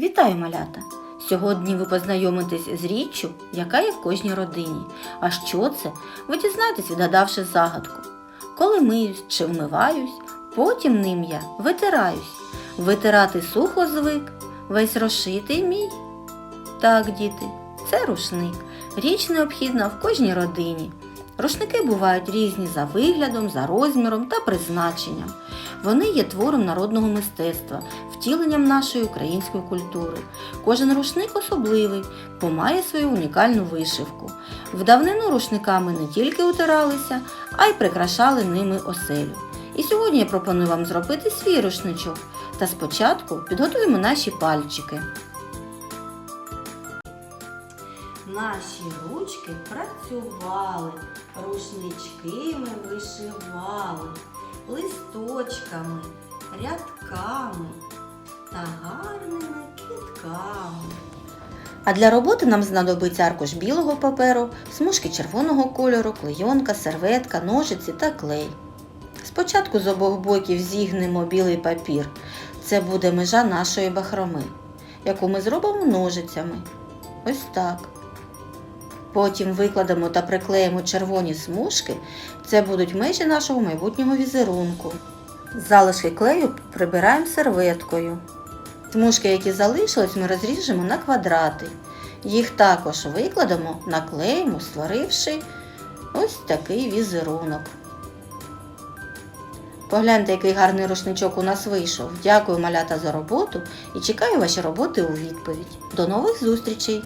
Вітаю, малята! Сьогодні ви познайомитесь з річчю, яка є в кожній родині. А що це? Ви дізнаєтесь, відгадавши загадку. Коли миюсь чи вмиваюсь, потім ним я витираюсь. Витирати сухо звик, весь розшитий мій. Так, діти, це рушник. Річ необхідна в кожній родині. Рушники бувають різні за виглядом, за розміром та призначенням. Вони є твором народного мистецтва, втіленням нашої української культури. Кожен рушник особливий, бо має свою унікальну вишивку. В давнину рушниками не тільки утиралися, а й прикрашали ними оселю. І сьогодні я пропоную вам зробити свій рушничок. Та спочатку підготуємо наші пальчики. Наші ручки працювали, рушнички ми вишивали, листочками, рядками та гарними квітками. А для роботи нам знадобиться аркуш білого паперу, смужки червоного кольору, клейонка, серветка, ножиці та клей. Спочатку з обох боків зігнемо білий папір. Це буде межа нашої бахроми, яку ми зробимо ножицями. Ось так. Потім викладемо та приклеїмо червоні смужки. Це будуть межі нашого майбутнього візерунку. Залишки клею прибираємо серветкою. Смужки, які залишились, ми розріжемо на квадрати. Їх також викладемо, наклеїмо, створивши ось такий візерунок. Погляньте, який гарний рушничок у нас вийшов. Дякую, малята, за роботу і чекаю ваші роботи у відповідь. До нових зустрічей!